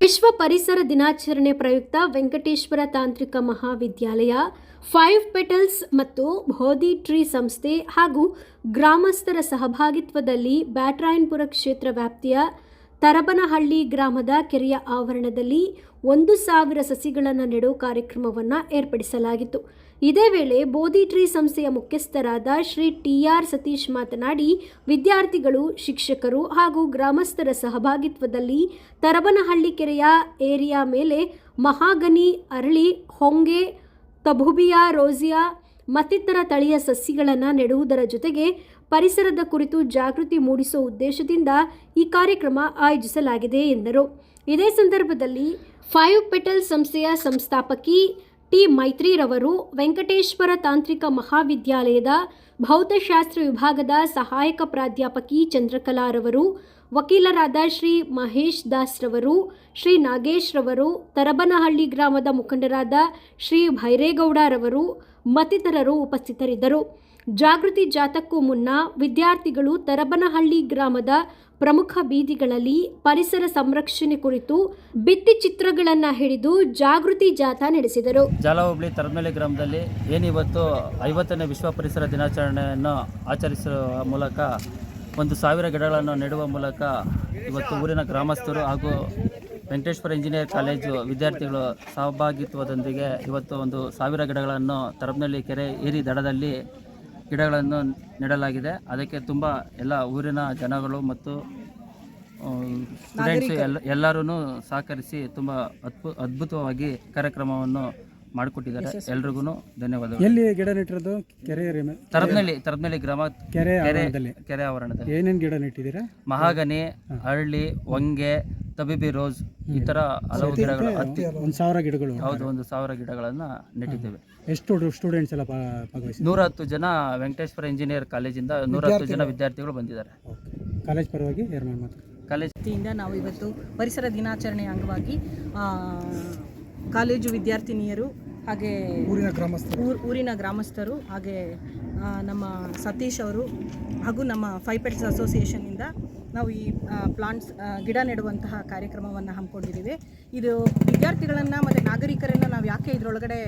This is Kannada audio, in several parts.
ವಿಶ್ವ ಪರಿಸರ ದಿನಾಚರಣೆ ಪ್ರಯುಕ್ತ ವೆಂಕಟೇಶ್ವರ ತಾಂತ್ರಿಕ ಮಹಾವಿದ್ಯಾಲಯ, ಫೈವ್ ಪೆಟಲ್ಸ್ ಮತ್ತು ಬೋಧಿ ಟ್ರೀ ಸಂಸ್ಥೆ ಹಾಗೂ ಗ್ರಾಮಸ್ಥರ ಸಹಭಾಗಿತ್ವದಲ್ಲಿ ಬ್ಯಾಟ್ರಾಯನ್ಪುರ ಕ್ಷೇತ್ರ ವ್ಯಾಪ್ತಿಯ ತರಬನಹಳ್ಳಿ ಗ್ರಾಮದ ಕೆರೆಯ ಆವರಣದಲ್ಲಿ ಒಂದು ಸಾವಿರ ಸಸಿಗಳನ್ನು ನೆಡೋ ಕಾರ್ಯಕ್ರಮವನ್ನು ಏರ್ಪಡಿಸಲಾಗಿತ್ತು. ಇದೇ ವೇಳೆ ಬೋಧಿ ಟ್ರೀ ಸಂಸ್ಥೆಯ ಮುಖ್ಯಸ್ಥರಾದ ಶ್ರೀ ಟಿ ಆರ್ ಸತೀಶ್ ಮಾತನಾಡಿ, ವಿದ್ಯಾರ್ಥಿಗಳು, ಶಿಕ್ಷಕರು ಹಾಗೂ ಗ್ರಾಮಸ್ಥರ ಸಹಭಾಗಿತ್ವದಲ್ಲಿ ತರಬನಹಳ್ಳಿ ಕೆರೆಯ ಏರಿಯಾ ಮೇಲೆ ಮಹಾಗನಿ, ಅರಳಿ, ಹೊಂಗೆ, ತಬುಬಿಯಾ ರೋಸಿಯಾ ಮತ್ತಿತರ ತಳಿಯ ಸಸಿಗಳನ್ನು ನೆಡುವುದರ ಜೊತೆಗೆ ಪರಿಸರದ ಕುರಿತು ಜಾಗೃತಿ ಮೂಡಿಸುವ ಉದ್ದೇಶದಿಂದ ಈ ಕಾರ್ಯಕ್ರಮ ಆಯೋಜಿಸಲಾಗಿದೆ ಎಂದರು. ಇದೇ ಸಂದರ್ಭದಲ್ಲಿ ಫೈವ್ ಪೆಟಲ್ ಸಂಸ್ಥೆಯ ಸಂಸ್ಥಾಪಕಿ ಟಿ ಮೈತ್ರಿರವರು ವೆಂಕಟೇಶ್ವರ ತಾಂತ್ರಿಕ ಮಹಾವಿದ್ಯಾಲಯದ ಭೌತಶಾಸ್ತ್ರ ವಿಭಾಗದ ಸಹಾಯಕ ಪ್ರಾಧ್ಯಾಪಕಿ ಚಂದ್ರಕಲಾರವರು, ವಕೀಲರಾದ ಶ್ರೀ ಮಹೇಶ್ ದಾಸ್ರವರು, ಶ್ರೀ ನಾಗೇಶ್ರವರು, ತರಬನಹಳ್ಳಿ ಗ್ರಾಮದ ಮುಖಂಡರಾದ ಶ್ರೀ ಭೈರೇಗೌಡರವರು ಮತ್ತಿತರರು ಉಪಸ್ಥಿತರಿದ್ದರು. ಜಾಗೃತಿ ಜಾಥಕ್ಕೂ ಮುನ್ನ ವಿದ್ಯಾರ್ಥಿಗಳು ತರಬನಹಳ್ಳಿ ಗ್ರಾಮದ ಪ್ರಮುಖ ಬೀದಿಗಳಲ್ಲಿ ಪರಿಸರ ಸಂರಕ್ಷಣೆ ಕುರಿತು ಭಿತ್ತಿ ಚಿತ್ರಗಳನ್ನು ಹಿಡಿದು ಜಾಗೃತಿ ಜಾಥಾ ನಡೆಸಿದರು. ಜಾಲ ಹೋಬಳಿ ತರಬನಹಳ್ಳಿ ಗ್ರಾಮದಲ್ಲಿ ಏನಿವತ್ತು ಐವತ್ತನೇ ವಿಶ್ವ ಪರಿಸರ ದಿನಾಚರಣೆಯನ್ನು ಆಚರಿಸುವ ಮೂಲಕ ಒಂದು ಸಾವಿರ ಗಿಡಗಳನ್ನು ನೆಡುವ ಮೂಲಕ ಇವತ್ತು ಊರಿನ ಗ್ರಾಮಸ್ಥರು ಹಾಗೂ ವೆಂಕಟೇಶ್ವರ ಇಂಜಿನಿಯರ್ ಕಾಲೇಜು ವಿದ್ಯಾರ್ಥಿಗಳು ಸಹಭಾಗಿತ್ವದೊಂದಿಗೆ ಇವತ್ತು ಒಂದು ಸಾವಿರ ಗಿಡಗಳನ್ನು ತರಬನಹಳ್ಳಿ ಕೆರೆ ಏರಿ ದಡದಲ್ಲಿ ಗಿಡಗಳನ್ನು ನೆಡಲಾಗಿದೆ. ಅದಕ್ಕೆ ತುಂಬ ಎಲ್ಲ ಊರಿನ ಜನಗಳು ಮತ್ತು ಸ್ಟೂಡೆಂಟ್ಸ್ ಎಲ್ಲ ಎಲ್ಲರೂ ಸಹಕರಿಸಿ ತುಂಬ ಅದ್ಭು ಅದ್ಭುತವಾಗಿ ಕಾರ್ಯಕ್ರಮವನ್ನು ಮಾಡಿಕೊಟ್ಟಿದ್ದಾರೆ. ಎಲ್ರಿಗೂ ಧನ್ಯವಾದಗಳು. ಎಲ್ಲಿ ಗಿಡ ನೆಟ್ಟಿರೋದು? ಕೆರೆ ತರದ್ನಳ್ಳಿ ತರದ್ನಳ್ಳಿ ಗ್ರಾಮ ಕೆರೆ ಕೆರೆ ಆವರಣದಲ್ಲಿ. ಕೆರೆ ಆವರಣದಲ್ಲಿ. ಏನೇನು ಗಿಡ ನೆಟ್ಟಿದ್ದೀರಾ? ಮಹಾಗನಿ ಹಳ್ಳಿ ಹೊಂಗೆ ತಬಿಬಿ ರೋಸ್ ಈ ತರ ಹಲವು ಗಿಡಗಳು ಹತ್ತಿ ಒಂದು ಸಾವಿರ ಗಿಡಗಳು. ಹೌದು ಒಂದು ಸಾವಿರ ಗಿಡಗಳನ್ನ ನೆಟ್ಟಿದ್ದೇವೆ. ಎಷ್ಟು ಸ್ಟೂಡೆಂಟ್ಸ್ ಎಲ್ಲ ಭಾಗವಹಿಸಿ ನೂರ ಹತ್ತು ಜನ ವೆಂಕಟೇಶ್ವರ ಇಂಜಿನಿಯರ್ ಕಾಲೇಜಿಂದ ನೂರ ಹತ್ತು ಜನ ವಿದ್ಯಾರ್ಥಿಗಳು ಬಂದಿದ್ದಾರೆ. ಕಾಲೇಜ್ ಪರವಾಗಿ ಮಾತು ಕಾಲೇಜ್ ವತಿಯಿಂದ ನಾವು ಇವತ್ತು ಪರಿಸರ ದಿನಾಚರಣೆಯ ಅಂಗವಾಗಿ ಆ, ಕಾಲೇಜು ವಿದ್ಯಾರ್ಥಿನಿಯರು ಹಾಗೆ ಊರಿನ ಗ್ರಾಮಸ್ಥರು. ಊರ್- ಊರಿನ ಗ್ರಾಮಸ್ಥರು ಹಾಗೆ ನಮ್ಮ ಸತೀಶ್ ಅವರು ಹಾಗೂ ನಮ್ಮ ಫೈಪೆಟ್ಸ್ ಪೆಟ್ಸ್ ಅಸೋಸಿಯೇಷನ್ನಿಂದ ನಾವು ಈ ಪ್ಲಾಂಟ್ಸ್ ಗಿಡ ನೆಡುವಂತಹ ಕಾರ್ಯಕ್ರಮವನ್ನು ಹಮ್ಮಿಕೊಂಡಿದ್ದೀವಿ. ಇದು ವಿದ್ಯಾರ್ಥಿಗಳನ್ನು ಮತ್ತು ನಾಗರಿಕರನ್ನು ನಾವು ಯಾಕೆ ಇದರೊಳಗಡೆ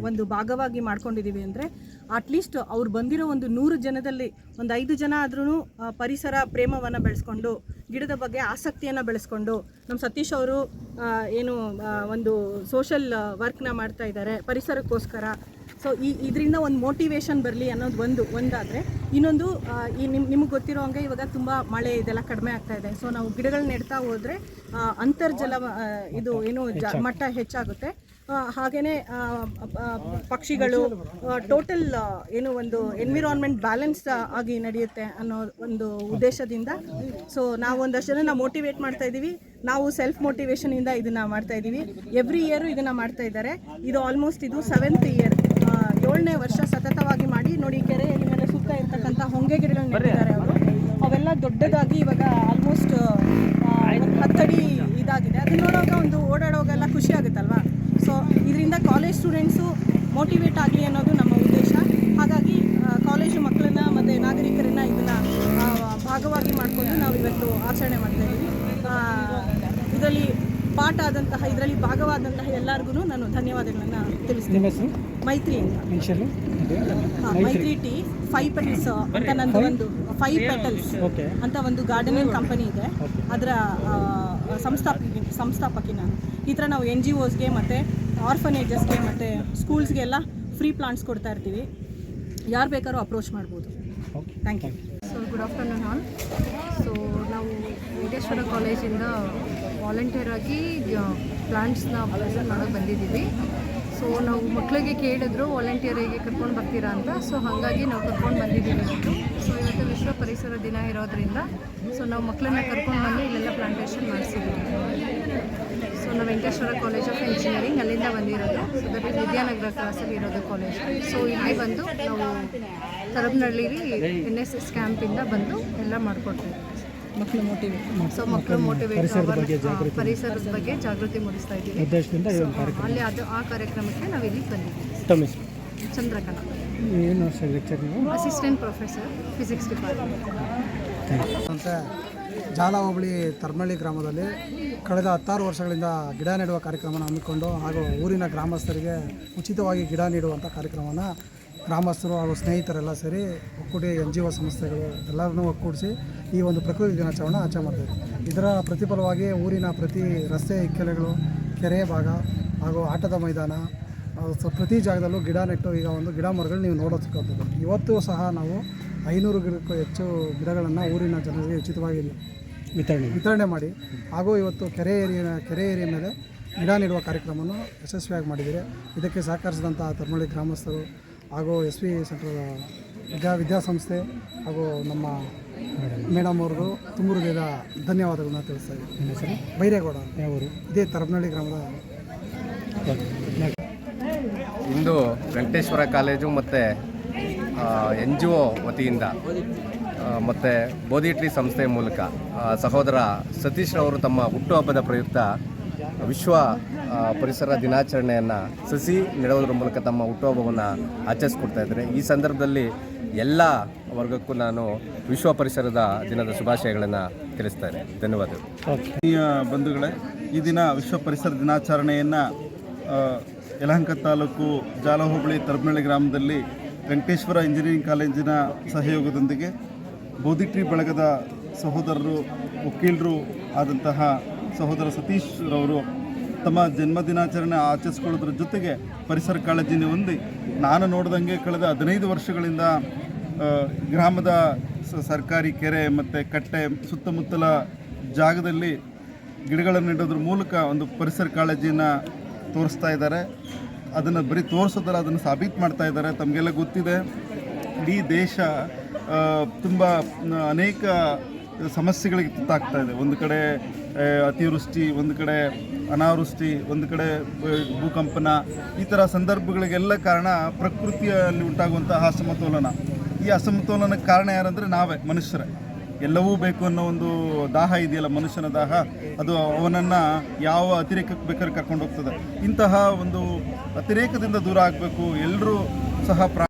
ಒಂದು ಭಾಗವಾಗಿ ಮಾಡ್ಕೊಂಡಿದ್ದೀವಿ ಅಂದರೆ ಅಟ್ಲೀಸ್ಟ್ ಅವ್ರು ಬಂದಿರೋ ಒಂದು ನೂರು ಜನದಲ್ಲಿ ಒಂದು ಐದು ಜನ ಆದ್ರೂ ಪರಿಸರ ಪ್ರೇಮವನ್ನು ಬೆಳೆಸ್ಕೊಂಡು ಗಿಡದ ಬಗ್ಗೆ ಆಸಕ್ತಿಯನ್ನು ಬೆಳೆಸ್ಕೊಂಡು ನಮ್ಮ ಸತೀಶ್ ಅವರು ಏನು ಒಂದು ಸೋಷಲ್ ವರ್ಕ್ನ ಮಾಡ್ತಾ ಇದ್ದಾರೆ ಪರಿಸರಕ್ಕೋಸ್ಕರ. ಸೊ ಈ ಇದರಿಂದ ಒಂದು ಮೋಟಿವೇಶನ್ ಬರಲಿ ಅನ್ನೋದು ಒಂದು ಒಂದಾದರೆ ಇನ್ನೊಂದು ಈ ನಿಮ್ಮ ನಿಮಗೆ ಗೊತ್ತಿರೋ ಹಂಗೆ ಇವಾಗ ತುಂಬ ಮಳೆ ಇದೆಲ್ಲ ಕಡಿಮೆ ಆಗ್ತಾ ಇದೆ. ಸೊ ನಾವು ಗಿಡಗಳು ನೆಡ್ತಾ ಹೋದರೆ ಅಂತರ್ಜಲ ಇದು ಏನು ಜ ಮಟ್ಟ ಹೆಚ್ಚಾಗುತ್ತೆ. ಹಾಗೆಯೇ ಪಕ್ಷಿಗಳು ಟೋಟಲ್ ಏನು ಒಂದು ಎನ್ವಿರಾನ್ಮೆಂಟ್ ಬ್ಯಾಲೆನ್ಸ್ ಆಗಿ ನಡೆಯುತ್ತೆ ಅನ್ನೋ ಒಂದು ಉದ್ದೇಶದಿಂದ. ಸೊ ನಾವು ಒಂದಷ್ಟು ಜನ ಮೋಟಿವೇಟ್ ಮಾಡ್ತಾ ಇದ್ದೀವಿ ನಾವು ಸೆಲ್ಫ್ ಮೋಟಿವೇಶನಿಂದ ಇದನ್ನು ಮಾಡ್ತಾ ಇದ್ದೀವಿ ಎವ್ರಿ ಇಯರು ಇದನ್ನು ಮಾಡ್ತಾ ಇದ್ದಾರೆ. ಇದು ಆಲ್ಮೋಸ್ಟ್ ಇದು ಸೆವೆಂತ್ ಇಯರ್ ಏಳನೇ ವರ್ಷ ಸತತವಾಗಿ ಮಾಡಿ ನೋಡಿ ಕೆರೆಯಲ್ಲಿ ಮೇಲೆ ಸುತ್ತ ಇರ್ತಕ್ಕಂಥ ಹೊಂಗೆ ಗಿಡಗಳನ್ನ ನೆಟ್ಟಿದ್ದಾರೆ ಅವರು. ಅವೆಲ್ಲ ದೊಡ್ಡದಾಗಿ ಇವಾಗ ಆಲ್ಮೋಸ್ಟ್ ಹತ್ತಡಿ ಇದಾಗಿದೆ. ಅದನ್ನ ನೋಡುವಾಗ ಒಂದು ಓಡಾಡೋವಾಗೆಲ್ಲ ಖುಷಿ ಆಗುತ್ತಲ್ವಾ? ಸೊ ಇದರಿಂದ ಕಾಲೇಜ್ ಸ್ಟೂಡೆಂಟ್ಸು ಮೋಟಿವೇಟ್ ಆಗಲಿ ಅನ್ನೋದು ನಮ್ಮ ಉದ್ದೇಶ. ಹಾಗಾಗಿ ಕಾಲೇಜು ಮಕ್ಕಳನ್ನ ಮತ್ತು ನಾಗರಿಕರನ್ನ ಇದನ್ನು ಭಾಗವಾಗಿ ಮಾಡಿಕೊಂಡು ನಾವು ಇವತ್ತು ಆಚರಣೆ ಮಾಡ್ತಾ ಇದ್ದೀವಿ ಇದರಲ್ಲಿ ಪಾಠ ಆದಂತಹ ಇದರಲ್ಲಿ ಭಾಗವಾದಂತಹ ಎಲ್ಲರಿಗೂ ನಾನು ಧನ್ಯವಾದಗಳನ್ನು ನಿಮ್ಮ ತಿಳಿಸ್ತೀನಿ ಹೆಸರು? ಮೈತ್ರಿ ಅಂತ. ಇನ್ಷಿಯಲ್ ಹಾ, ಮೈತ್ರಿ. ಟೀ ಫೈವ್ ಪೆಟಲ್ಸ್ ಅಂತ ನಂದು ಒಂದು ಫೈವ್ ಪೆಟಲ್ಸ್ ಓಕೆ ಅಂತ ಒಂದು ಗಾರ್ಡನಿಂಗ್ ಕಂಪನಿ ಇದೆ. ಅದರ ಸಂಸ್ಥಾಪಕಿ ಸಂಸ್ಥಾಪಕಿ ನಾನು ಈ ಥರ ನಾವು ಎನ್ ಜಿ ಓಸ್ಗೆ ಮತ್ತು ಆರ್ಫನೇಜಸ್ಗೆ ಮತ್ತು ಸ್ಕೂಲ್ಸ್ಗೆಲ್ಲ ಫ್ರೀ ಪ್ಲಾಂಟ್ಸ್ ಕೊಡ್ತಾ ಇರ್ತೀವಿ. ಯಾರು ಬೇಕಾದ್ರೂ ಅಪ್ರೋಚ್ ಮಾಡ್ಬೋದು. Okay thank you so good afternoon all so ನಾವು ವೆಂಕಟೇಶ್ವರ ಕಾಲೇಜಿಂದ ವಾಲಂಟಿಯರ್ ಆಗಿ ಪ್ಲಾಂಟ್ಸ್ನ ಪ್ರೆಸೆಂಟ್ ಮಾಡೋಕ್ಕೆ ಬಂದಿದ್ದೀವಿ. ಸೊ ನಾವು ಮಕ್ಕಳಿಗೆ ಕೇಳಿದ್ರು ವಾಲಂಟಿಯರಿಗೆ ಕರ್ಕೊಂಡು ಬರ್ತೀರಾ ಅಂತ. ಸೊ ಹಾಗಾಗಿ ನಾವು ಕರ್ಕೊಂಡು ಬಂದಿದ್ದೀವಿ ಇವತ್ತು. ಸೊ ಇವತ್ತು ವಿಶ್ವ ಪರಿಸರ ದಿನ ಇರೋದ್ರಿಂದ ಸೊ ನಾವು ಮಕ್ಕಳನ್ನ ಕರ್ಕೊಂಡು ಬಂದು ಇಲ್ಲೆಲ್ಲ ಪ್ಲಾಂಟೇಷನ್ ಮಾಡಿಸಿದ್ದೀವಿ. ಸೊ ನಾವು ವೆಂಕಟೇಶ್ವರ ಕಾಲೇಜ್ ಆಫ್ ಇಂಜಿನಿಯರಿಂಗ್ ಅಲ್ಲಿಂದ ಬಂದಿರೋದು. ಸೊ ದಟ್ ಇಸ್ ವಿದ್ಯಾನಗರ ಕ್ಲಾಸಲ್ಲಿ ಇರೋದು ಕಾಲೇಜ್ ಸೊ ಇಲ್ಲಿ ಬಂದು ನಾವು ತರಬನಹಳ್ಳಿಲಿ ಎನ್ ಎಸ್ ಎಸ್ ಕ್ಯಾಂಪಿಂದ ಬಂದು ಎಲ್ಲ ಮಾಡಿಕೊಡ್ತೀವಿ. ಮಕ್ಕಳು ಮೋಟಿವೇಟ್ ಸೊ ಮಕ್ಕಳು ಮೋಟಿವೇಟ್ ಪರಿಸರದ ಬಗ್ಗೆ ಜಾಗೃತಿ ಮೂಡಿಸ್ತಾ ಇದ್ದೀವಿ. ಅಲ್ಲಿ ಅದು ಆ ಕಾರ್ಯಕ್ರಮಕ್ಕೆ ನಾವು ಇಲ್ಲಿ ಬಂದಿದ್ದೀವಿ. ಚಂದ್ರಕಲಾ. ಏನು ಲೆಕ್ಚರ್ ನೀವು? ಅಸಿಸ್ಟೆಂಟ್ ಪ್ರೊಫೆಸರ್ ಫಿಸಿಕ್ಸ್ ಡಿಪಾರ್ಟ್ಮೆಂಟ್ ಅಂತ ಜಾಲ ಹೋಬಳಿ ತರ್ಮಳ್ಳಿ ಗ್ರಾಮದಲ್ಲಿ ಕಳೆದ ಹತ್ತಾರು ವರ್ಷಗಳಿಂದ ಗಿಡ ನೆಡುವ ಕಾರ್ಯಕ್ರಮವನ್ನು ಹಮ್ಮಿಕೊಂಡು ಹಾಗೂ ಊರಿನ ಗ್ರಾಮಸ್ಥರಿಗೆ ಉಚಿತವಾಗಿ ಗಿಡ ನೀಡುವಂಥ ಕಾರ್ಯಕ್ರಮವನ್ನು ಗ್ರಾಮಸ್ಥರು ಹಾಗೂ ಸ್ನೇಹಿತರೆಲ್ಲ ಸೇರಿ ಒಕ್ಕೂಡಿ ಎನ್ ಜಿ ಒ ಸಂಸ್ಥೆಗಳು ಎಲ್ಲರನ್ನೂ ಒಕ್ಕೂಡಿಸಿ ಈ ಒಂದು ಪ್ರಕೃತಿ ದಿನಾಚರಣೆ ಆಚರಣೆ ಮಾಡ್ತಾರೆ ಇದರ ಪ್ರತಿಫಲವಾಗಿ ಊರಿನ ಪ್ರತಿ ರಸ್ತೆ ಇಕ್ಕೆಲೆಗಳು ಕೆರೆ ಭಾಗ ಹಾಗೂ ಆಟದ ಮೈದಾನ ಪ್ರತಿ ಜಾಗದಲ್ಲೂ ಗಿಡ ನೆಟ್ಟು ಈಗ ಒಂದು ಗಿಡ ಮರಗಳು ನೀವು ನೋಡೋದು ಇವತ್ತು ಸಹ ನಾವು ಐನೂರು ಗಿಡಕ್ಕೂ ಹೆಚ್ಚು ಗಿಡಗಳನ್ನು ಊರಿನ ಜನರಿಗೆ ಉಚಿತವಾಗಿ ವಿತರಣೆ ವಿತರಣೆ ಮಾಡಿ. ಹಾಗೂ ಇವತ್ತು ಕೆರೆ ಏರಿಯ ಕೆರೆ ಏರಿಯ ಮೇಲೆ ಗಿಡ ನೆಡುವ ಕಾರ್ಯಕ್ರಮವನ್ನು ಯಶಸ್ವಿಯಾಗಿ ಮಾಡಿದ್ದೀರಿ. ಇದಕ್ಕೆ ಸಹಕರಿಸಿದಂಥ ತರ್ಮಳ್ಳಿ ಗ್ರಾಮಸ್ಥರು ಹಾಗೂ ಎಸ್ ವಿ ಸೆಂಟ್ರಲ್ ವಿದ್ಯಾ ವಿದ್ಯಾಸಂಸ್ಥೆ ಹಾಗೂ ನಮ್ಮ ಮೇಡಮ್ ಅವ್ರಿಗೂ ತುಂಬ ಹೃದಯದ ಧನ್ಯವಾದಗಳನ್ನ ತಿಳಿಸ್ತಾ ಇದ್ದೀನಿ. ಸರಿ ಬೈರೇಗೌಡ ಅವರು ಇದೇ ತರಬನಹಳ್ಳಿ ಗ್ರಾಮದ ಇಂದು ವೆಂಕಟೇಶ್ವರ ಕಾಲೇಜು ಮತ್ತು ಎನ್ ಜಿ ಒ ವತಿಯಿಂದ ಮತ್ತು ಬೋಧಿ ಟ್ರೀ ಸಂಸ್ಥೆಯ ಮೂಲಕ ಸಹೋದರ ಸತೀಶ್ರವರು ತಮ್ಮ ಹುಟ್ಟುಹಬ್ಬದ ಪ್ರಯುಕ್ತ ವಿಶ್ವ ಪರಿಸರ ದಿನಾಚರಣೆಯನ್ನು ಸಸಿ ನೆಡುವುದರ ಮೂಲಕ ತಮ್ಮ ಹುಟ್ಟುಹಬ್ಬವನ್ನು ಆಚರಿಸ್ಕೊಡ್ತಾ ಇದ್ದಾರೆ. ಈ ಸಂದರ್ಭದಲ್ಲಿ ಎಲ್ಲ ವರ್ಗಕ್ಕೂ ನಾನು ವಿಶ್ವ ಪರಿಸರದ ದಿನದ ಶುಭಾಶಯಗಳನ್ನು ತಿಳಿಸ್ತಾ ಇದ್ದೇನೆ. ಧನ್ಯವಾದಗಳು. ಬಂಧುಗಳೇ, ಈ ದಿನ ವಿಶ್ವ ಪರಿಸರ ದಿನಾಚರಣೆಯನ್ನು ಯಲಹಂಕ ತಾಲೂಕು ಜಾಲ ಹೋಬಳಿ ಗ್ರಾಮದಲ್ಲಿ ವೆಂಕಟೇಶ್ವರ ಇಂಜಿನಿಯರಿಂಗ್ ಕಾಲೇಜಿನ ಸಹಯೋಗದೊಂದಿಗೆ ಬೋಧಿಟ್ರಿ ಬಳಗದ ಸಹೋದರರು, ವಕೀಲರು ಆದಂತಹ ಸಹೋದರ ಸತೀಶ್ ರವರು ತಮ್ಮ ಜನ್ಮ ದಿನಾಚರಣೆ ಆಚರಿಸ್ಕೊಳ್ಳೋದ್ರ ಜೊತೆಗೆ ಪರಿಸರ ಕಾಳಜಿನ ಹೊಂದಿ ನಾನು ನೋಡ್ದಂಗೆ ಕಳೆದ ಹದಿನೈದು ವರ್ಷಗಳಿಂದ ಗ್ರಾಮದ ಸರ್ಕಾರಿ ಕೆರೆ ಮತ್ತು ಕಟ್ಟೆ ಸುತ್ತಮುತ್ತಲ ಜಾಗದಲ್ಲಿ ಗಿಡಗಳನ್ನು ನೆಡೋದ್ರ ಮೂಲಕ ಒಂದು ಪರಿಸರ ಕಾಳಜಿನ ತೋರಿಸ್ತಾ ಇದ್ದಾರೆ. ಅದನ್ನು ಬರೀ ತೋರಿಸೋದಲ್ಲ, ಅದನ್ನು ಸಾಬೀತು ಮಾಡ್ತಾ ಇದ್ದಾರೆ. ತಮಗೆಲ್ಲ ಗೊತ್ತಿದೆ, ಇಡೀ ದೇಶ ತುಂಬ ಅನೇಕ ಸಮಸ್ಯೆಗಳಿಗೆ ತುತ್ತಾಗ್ತಾ ಇದೆ. ಒಂದು ಕಡೆ ಅತಿವೃಷ್ಟಿ, ಒಂದು ಕಡೆ ಅನಾವೃಷ್ಟಿ, ಒಂದು ಕಡೆ ಭೂಕಂಪನ, ಈ ಥರ ಸಂದರ್ಭಗಳಿಗೆಲ್ಲ ಕಾರಣ ಪ್ರಕೃತಿಯಲ್ಲಿ ಉಂಟಾಗುವಂತಹ ಅಸಮತೋಲನ. ಈ ಅಸಮತೋಲನಕ್ಕೆ ಕಾರಣ ಯಾರಂದರೆ ನಾವೇ, ಮನುಷ್ಯರೇ. ಎಲ್ಲವೂ ಬೇಕು ಅನ್ನೋ ಒಂದು ದಾಹ ಇದೆಯಲ್ಲ, ಮನುಷ್ಯನ ದಾಹ? ಅದು ಅವನನ್ನು ಯಾವ ಅತಿರೇಕಕ್ಕೆ ಬೇಕಾದ್ರೆ ಕರ್ಕೊಂಡು ಹೋಗ್ತದೆ. ಇಂತಹ ಒಂದು ಅತಿರೇಕದಿಂದ ದೂರ ಆಗಬೇಕು ಎಲ್ಲರೂ ಸಹ ಪ್ರಾ